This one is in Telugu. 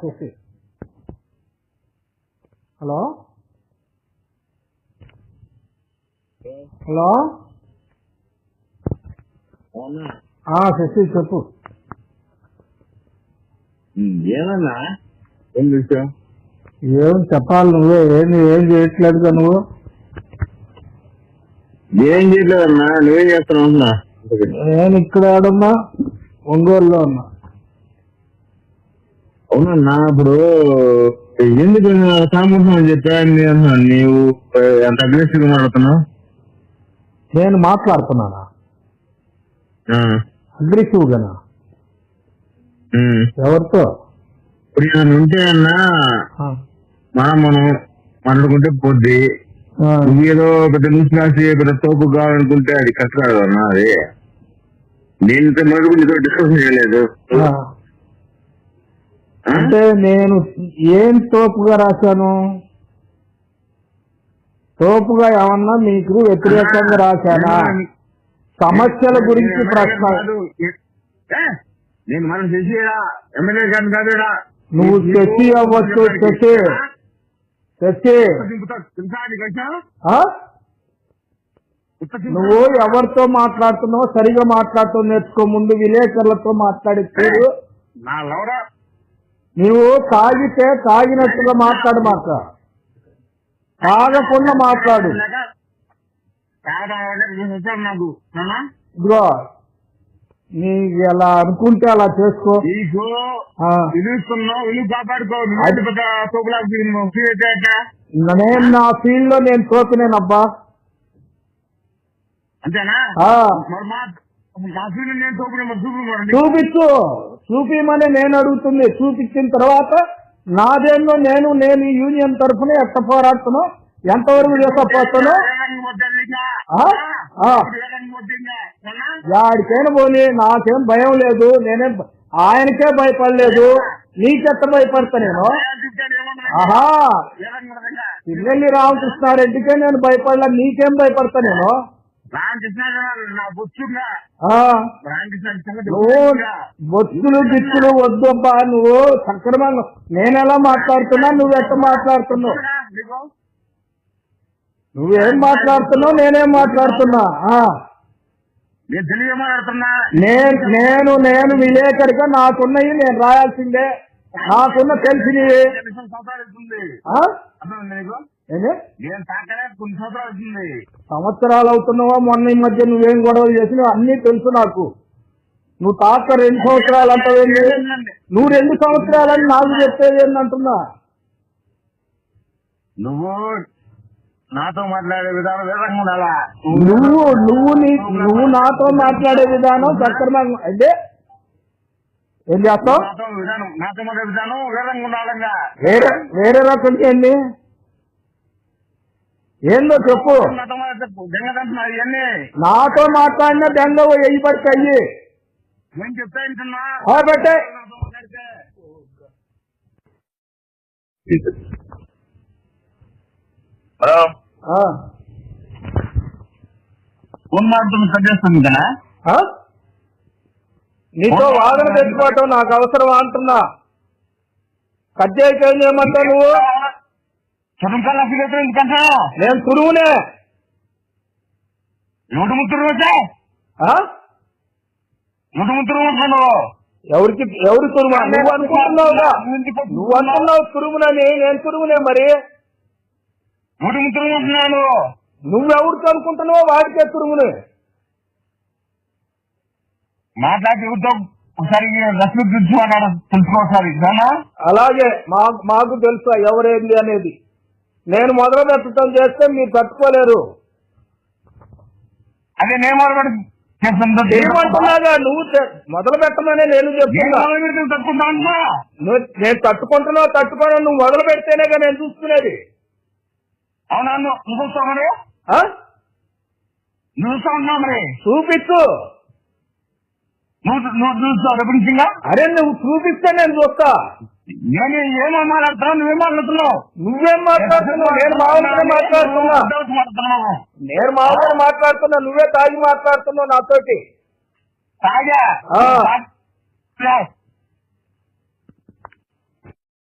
శశి హలో? హలో? శశి చెప్పు. ఏమన్నా? ఏం విషయం ఏం చెప్పాలి నువ్వే ఏంది ఏం చేయట్లేదుగా నువ్వు? ఏం చేయట్లేదన్నా? నువ్వేం చేస్తున్నావు నేను ఇక్కడ ఆడున్నా ఒంగోలులో ఉన్నా. అవునన్నా ఇప్పుడు ఎందుకు సామర్థ్యం అని చెప్పా నీ అన్నా నీవు ఎంత అగ్రెసివ్ మాట్లాడుతున్నావు? నేను మాట్లాడుతున్నానా? అగ్రెసివ్ గానా. ఎవరితో? ఇప్పుడు ఏమైనా ఉంటే అన్నా మనం మనం మాట్లాడుకుంటే పోద్ది. ఏదో పెద్ద న్యూస్ రాసి పెద్ద తోపు కావాలనుకుంటే అది కష్టం కాదు అన్న అది. నేను నీతో డిస్కషన్ చేయలేదు? అంటే నేను ఏం తోపుగా రాశాను? తోపుగా ఏమన్నా మీకు వ్యతిరేకంగా రాశానా? సమస్యల గురించి ప్రశ్న? నేను మనం ఎమ్మెల్యే గారిని కాదుడా నువ్వు శశి అవ్వచ్చు శశి. ఆ? నువ్వు ఎవరితో మాట్లాడుతున్నావు సరిగా మాట్లాడుతూ నేర్చుకో. ముందు విలేకరులతో మాట్లాడే తీరు నా లవరా. నీవు తాగితే తాగినట్టుగా మాట్లాడు మాట తాగకుండా మాట్లాడు? ఇదిగో నీకు ఎలా అనుకుంటే అలా చేసుకో. నువ్వు నేను నా ఫీల్డ్లో నేను తోపినేనబ్బా. అంతేనా? మరి మా నేను చూపించు చూపిమని నేను అడుగుతుంది. చూపించిన తర్వాత నాదేందో నేను నేను యూనియన్ తరఫున ఎట్ట పోరాడుతున్నా ఎంతవరకు చేసుకపోతాను ఆ? ఆ. యాడికైనా పోనీ నాకేం భయం లేదు నేనేం ఆయనకే భయపడలేదు నీకెట్ట భయపడతా నేను? ఆహా. పిల్లల్ని రామకృష్ణారెడ్డికే నేను భయపడలే నీకేం భయపడతా నేను? బొత్తులు గిత్తులు వద్దబ్బా నువ్వు సక్రమంగా నేను ఎలా మాట్లాడుతున్నా నువ్వు ఎట్ట మాట్లాడుతున్నావు? నువ్వేం మాట్లాడుతున్నావు నేనేం మాట్లాడుతున్నా? నేను నేను నేను విలేకరిగా నాకున్నవి నేను రాయాల్సిందే. నాకున్న కొన్ని సంవత్సరాలు అవుతున్నావా మొన్న ఈ మధ్య నువ్వేం గొడవలు చేసినావు అన్ని తెలుసు నాకు. నువ్వు తాక రెండు సంవత్సరాలు అంటావేంటి నువ్వు రెండు సంవత్సరాలని నాకు చెప్పేది ఏంటంటున్నా నువ్వు నాతో మాట్లాడే విధానం ఉండాలా? నువ్వు నువ్వు నీ నువ్వు నాతో మాట్లాడే విధానం సక్రమంగా అంటే ఏం చేస్తావు? నాతో విధానం నాతో మాట్లాడే విధానం వేరంగా ఉండాలంగా. వేరే వేరే రకం ఏంది? ఏందో చెప్పు. నాతో మాట్లాడిన బెంగ ఎయ్యి పడితే అయ్యి నేను చెప్తా మాట్లాడితే. హలో. ఫోన్ మాట్లాడుతున్న చేస్తాను కదా? నీతో వాదన తెచ్చుకోవటం నాకు అవసరం అంటున్నా? కట్ చేయక ఏం చేయమంటావు నువ్వు నేను తురువునే ముత్తరు ముత్తరు ఎవరికి ఎవరు తురుమా నువ్వు అనుకుంటున్నావుగా? నువ్వు అనుకున్నావు తురుమునని నేను తురుమునే మరి. ముత్తరు నువ్వెవరికి అనుకుంటున్నావో వాడికే తురుమునే మాట్లాడి యుద్ధం ఒకసారి రశ్మి గురించి అన్నాడు తెలుసుకోసారి అలాగే మాకు తెలుసా ఎవరేంది అనేది. నేను మొదలు పెట్టడం చేస్తే మీరు తట్టుకోలేరు. అదే నేను చేస్తాను ఏమంటున్నాగా? నువ్వు మొదలు పెట్టమనే నేను చెప్తున్నా. నేను తట్టుకుంటున్నావు తట్టుకోను నువ్వు మొదలు పెడితేనేగా నేను చూసుకునేది. అవునా నువ్వు చూస్తావు మరి? నువ్వు చూస్తా ఉన్నావు మరి? చూపించు నువ్వు నువ్వు చూస్తావు రేపు? అరే నువ్వు చూపిస్తే నేను చూస్తా. నేను ఏమో మాట్లాడుతున్నావు? నువ్వేం మాట్లాడుతున్నావు? నువ్వేం మాట్లాడుతున్నావు? నేను మామూలుగా మాట్లాడుతున్నా. మాట్లాడుతున్నావు. నేను మామూలుగా మాట్లాడుతున్నా. నువ్వే తాగి మాట్లాడుతున్నావు నాతోటి. తాగా.